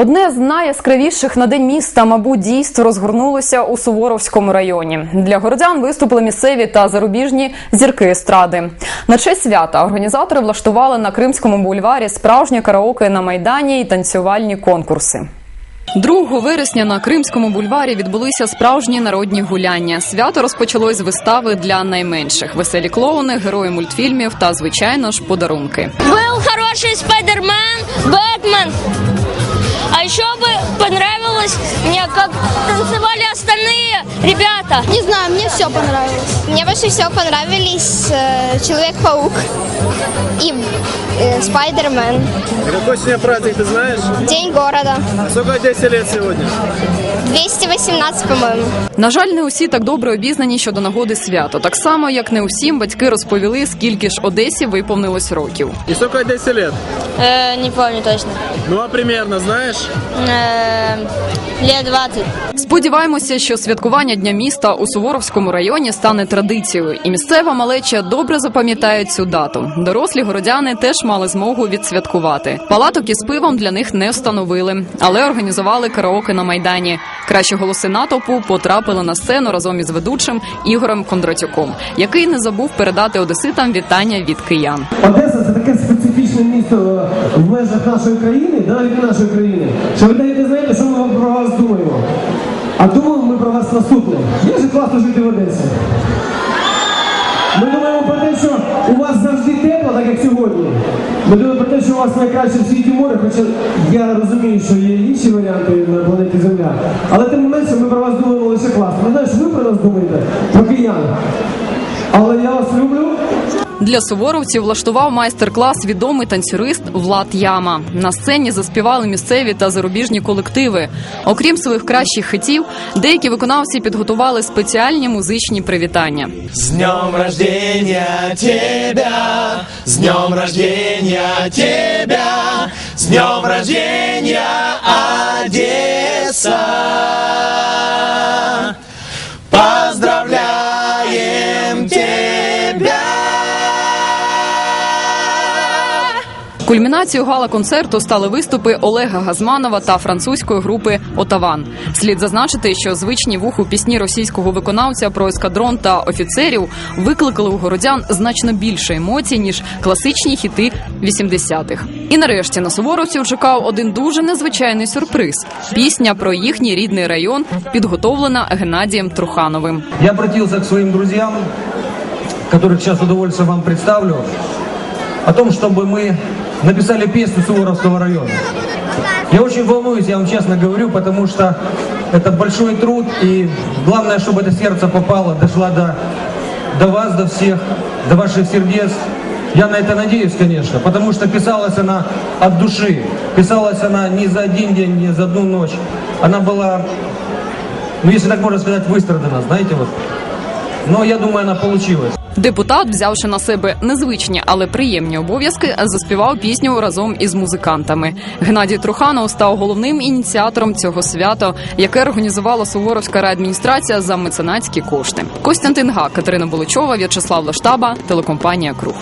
Одне з найяскравіших на день міста, мабуть, дійств розгорнулося у Суворовському районі. Для городян виступили місцеві та зарубіжні зірки естради. На честь свята організатори влаштували на Кримському бульварі справжнє караоке на майдані і танцювальні конкурси. 2 вересня на Кримському бульварі відбулися справжні народні гуляння. Свято розпочалось з вистави для найменших: веселі клоуни, герої мультфільмів та, звичайно ж, подарунки. Был хороший Спайдермен, бы понравилось мне, как танцевали остальные ребята. Не знаю, мне все понравилось. Мне больше всего понравились э, Человек-паук и э, Спайдермен. Какой сегодня праздник, ты знаешь? День города. А сколько тебе лет сегодня? 218, по-моему. На жаль, не усі так добре обізнані щодо нагоди свято. Так само, як не усім батьки розповіли, скільки ж Одесі виповнилось років. И сколько тебе лет? Э, не помню точно. Ну а примерно, знаешь? Э, лет 20. Сподіваємося, що святкування дня міста у Суворовському районі стане традицією, і місцева малеча добре запам'ятає цю дату. Дорослі городяни теж мали змогу відсвяткувати. Палаток із пивом для них не встановили, але організували караоке на майдані. Кращі голоси натовпу потрапили на сцену разом із ведучим Ігорем Кондратюком, який не забув передати одеситам вітання від киян. Одеса це таке специфічне місто в межах нашої країни, да, від нашої країни, що ви не знаєте, що ми про вас думаємо. А думаємо вас наступне. Є ж класно жити в Одесі. Ми думаємо про те, що у вас завжди тепло, так як сьогодні. Ми думаємо про те, що у вас найкраще в світі море, хоча я розумію, що є інші варіанти на планеті Земля. Але тим не менше ми про вас думаємо лише класно. Ми знаю, що ви про нас думаєте, про киян. Але я вас люблю. Для суворовців влаштував майстер-клас відомий танцюрист Влад Яма. На сцені заспівали місцеві та зарубіжні колективи. Окрім своїх кращих хитів, деякі виконавці підготували спеціальні музичні привітання. С днем рождения тебя, с днем рождения тебя, с днем рождения Одесса. Кульмінацією гала-концерту стали виступи Олега Газманова та французької групи Отаван. Слід зазначити, що звичні вуху пісні російського виконавця про ескадрон та офіцерів викликали у городян значно більше емоцій ніж класичні хіти 80-х. І нарешті на суворовців чекав один дуже незвичайний сюрприз: пісня про їхній рідний район, підготовлена Геннадієм Трухановим. Я обратился к своим друзьям, которых сейчас с удовольствием вам представлю, о том, чтобы мы написали песню Суворовского района. Я очень волнуюсь, я вам честно говорю, потому что это большой труд, и главное, чтобы это сердце попало, дошло до, до вас, до всех, до ваших сердец. Я на это надеюсь, конечно, потому что писалась она от души, писалась она не за один день, не за одну ночь. Она была, ну если так можно сказать, выстрадана, знаете, вот. Но я думаю, она получилась. Депутат, взявши на себе незвичні, але приємні обов'язки, заспівав пісню разом із музикантами. Геннадій Труханов став головним ініціатором цього свята, яке організувала Суворовська райадміністрація за меценатські кошти. Костянтин Га, Катерина Боличова, В'ячеслав Лаштаба, телекомпанія Круг.